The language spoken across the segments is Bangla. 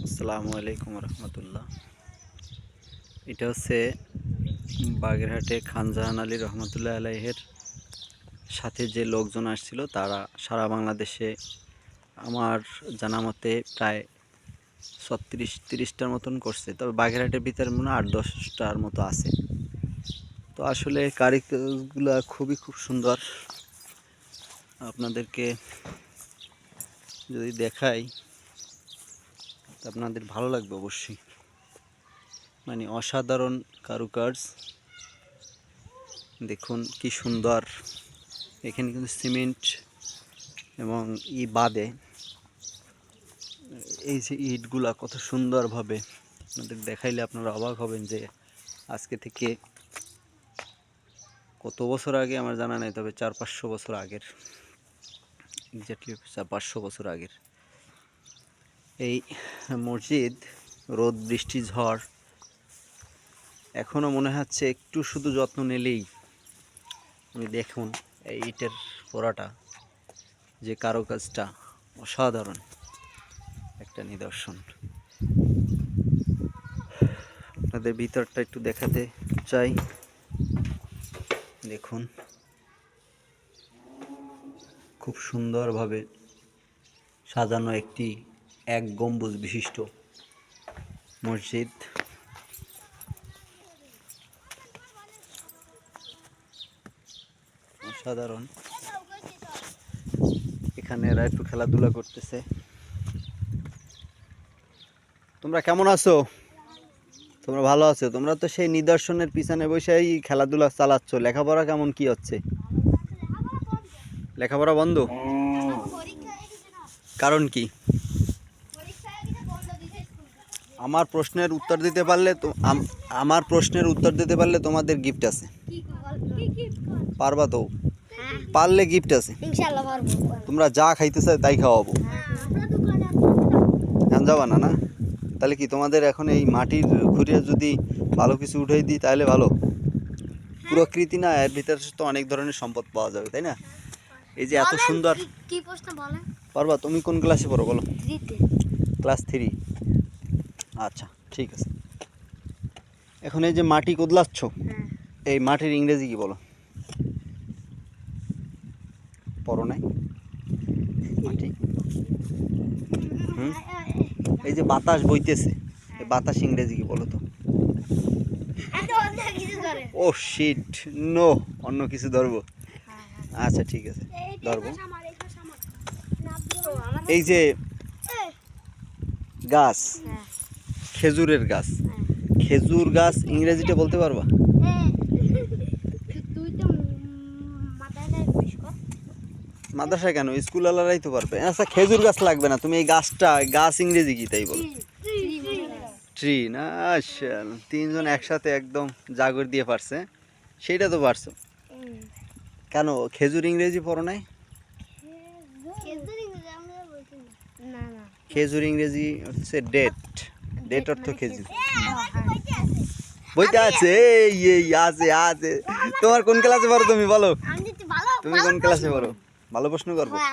আসসালামু আলাইকুম রহমতুল্লাহ। এটা হচ্ছে বাগেরহাটে খানজাহান আলী রহমতুল্লাহ আলাইহের সাথে যে লোকজন আসছিল, তারা সারা বাংলাদেশে আমার জানা মতে প্রায় ছত্রিশ, তিরিশটার মতন করছে। তবে বাগেরহাটের ভিতরে মনে আট, দশটার মতো আছে। তো আসলে কারিগরগুলো খুবই খুব সুন্দর। আপনাদেরকে যদি দেখাই তা আপনাদের ভালো লাগবে অবশ্যই। মানে অসাধারণ কারুকার্য। দেখুন কি সুন্দর। এখানে কিন্তু সিমেন্ট এবং ই বাদে। এই যে ইটগুলা কত সুন্দরভাবে আপনাদের দেখাইলে আপনারা অবাক হবেন যে আজকে থেকে কত বছর আগে আমার জানা নেই, তবে চার পাঁচশো বছর আগের। এক্স্যাক্টলি চার পাঁচশো বছর আগের। এই মসজিদ, রোদ, বৃষ্টি, ঝড় এখনও মনে হচ্ছে একটু শুধু যত্ন নিলেই আপনি দেখুন এই ইটের পোড়াটা যে কারুকাজটা অসাধারণ একটা নিদর্শন। আপনাদের ভিতরটা একটু দেখাতে চাই। দেখুন। খুব সুন্দরভাবে সাজানো একটি এক গম্বুজ বিশিষ্ট মসজিদ। অসাধারণ। এখানে এরা একটু খেলাধুলা করতেছে। তোমরা কেমন আছো? তোমরা ভালো আছো? তোমরা তো সেই নিদর্শনের পিছনে বসেই খেলাধুলা চালাচ্ছ। লেখাপড়া কেমন কি হচ্ছে? লেখাপড়া বন্ধ? কারণ কি? আমার প্রশ্নের উত্তর দিতে পারলে তো আমার প্রশ্নের উত্তর দিতে পারলে তোমাদের গিফট আছে। পারবা তো। পারলে গিফট আছে। তোমরা যা খাইতে চাই তাই খাওয়াবো। ধান যাবা না না? তাহলে কি তোমাদের এখন এই মাটির খুঁড়িয়ে যদি ভালো কিছু উঠাই দিই তাহলে ভালো? প্রকৃতি না এর ভিতরে তো অনেক ধরনের সম্পদ পাওয়া যাবে তাই না? এই যে এত সুন্দর পারবা তুমি কোন ক্লাসে পড়ো বলো? ক্লাস থ্রি আচ্ছা ঠিক আছে। এখন এই যে মাটি কোদলাচ্ছ হ্যাঁ। এই মাটির ইংরেজি কি বলো? পড়ো নাই? মাটি? হুম? এই যে বাতাস বইতেছে এই বাতাস ইংরেজি কি বলো তো? কিছু ও শিট নো অন্য কিছু ধরবো। আচ্ছা ঠিক আছে ধরবো। এই যে গাছ হ্যাঁ। খেজুরের গাছ। খেজুর গাছ ইংরেজিটা বলতে পারবা? মাদ্রাসায় কেন? স্কুল আলারাই তো পারবে। আচ্ছা খেজুর গাছ লাগবে না। তুমি এই গাছটা গাছ ইংরেজি কি তাই বলো? ট্রি না আচ্ছা তিনজন একসাথে একদম জাগর দিয়ে পারছে। সেইটা তো পারছ। কেন? খেজুর ইংরেজি পড়ো নাই? না। না খেজুর ইংরেজি হচ্ছে ডেট অর্থ খেজুর বইতে আছে। এই এই আছে আছে। তোমার কোন ক্লাসে পড়ো তুমি বলো। আমি তুমি কোন ক্লাসে পড়ো? ভালো প্রশ্ন করব। হয়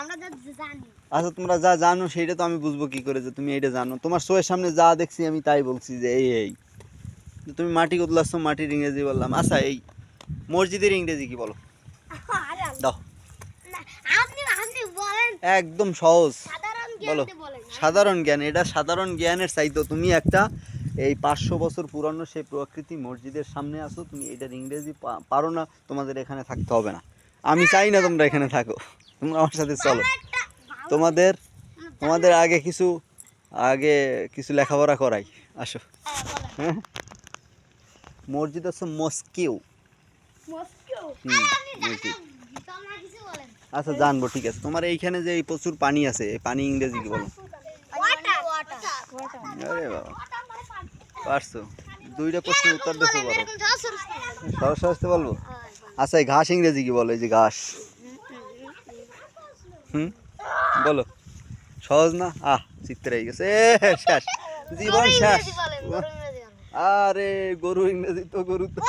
আচ্ছা তোমরা যা জানো সেইটা তো আমি বুঝব কি করে যে তুমি এইটা জানো। তোমার শোয়ের সামনে যা দেখছি আমি তাই বলছি যে এই এই। তুমি মাটি কোদলাচ্ছ মাটির ইংরেজি বললাম। আচ্ছা এই মসজিদের ইংরেজি কি বলো? দাও। একদম সহজ। বলো সাধারণ জ্ঞান এটা সাধারণ জ্ঞানের চাইতো তুমি একটা এই পাঁচশো বছর পুরানো সেই প্রকৃতি মসজিদের সামনে আসো তুমি এটার ইংরেজি পারো না তোমাদের এখানে থাকতে হবে না। আমি চাই না তোমরা এখানে থাকো। তোমরা আমার সাথে চলো। তোমাদের তোমাদের আগে কিছু আগে কিছু লেখাপড়া করাই। আসো। হ্যাঁ, হ্যাঁ? মসজিদ হচ্ছে মস্কিউ। মসজিদ। আচ্ছা জানব ঠিক আছে। তোমার এইখানে যে প্রচুর পানি আছে পানি ইংরেজি কি বলো? আরে বাবা। পারছ? দুইটা প্রশ্নের উত্তর দিতে পারো সহজ সহজতে বলব? আচ্ছা এই ঘাস ইংরেজি কি বলো? এই যে ঘাস। হুম? বলো। সহজ না? আহ চিত্রে হয়ে গেছে। শেষ। জীবন শেষ। আরে গরু ইংরেজি তো গরু তো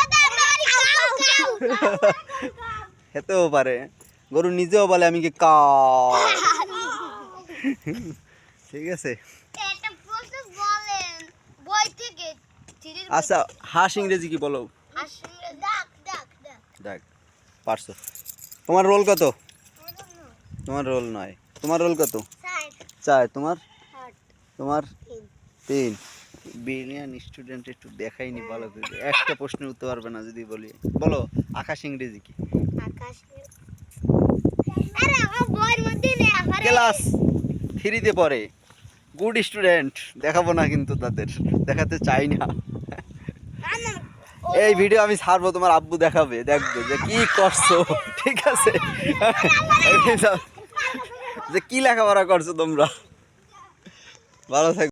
খেতেও পারে। গরু নিজেও বলে আমি কি কা ঠিক আছে। আচ্ছা হাঁস ইংরেজি কি বলো? দেখ পারছ। তোমার রোল কত? তোমার রোল নয়। তোমার রোল কত? চার। তোমার? তোমার? তিন। তিন। বিলিয়ন স্টুডেন্ট একটু দেখাইনি ভালো করে একটা প্রশ্নের উত্তর পারবে না যদি বলি। বলো আকাশ ইংরেজি কি? ক্লাস থ্রিতে পড়ে। গুড স্টুডেন্ট দেখাবো না কিন্তু তাদের। দেখাতে চাই না। এই ভিডিও আমি ছাড়বো, তোমার আব্বু দেখাবে, দেখবে যে কি করছ। ঠিক আছে? যে কি লেখাপড়া করছ তোমরা? ভালো থাকবে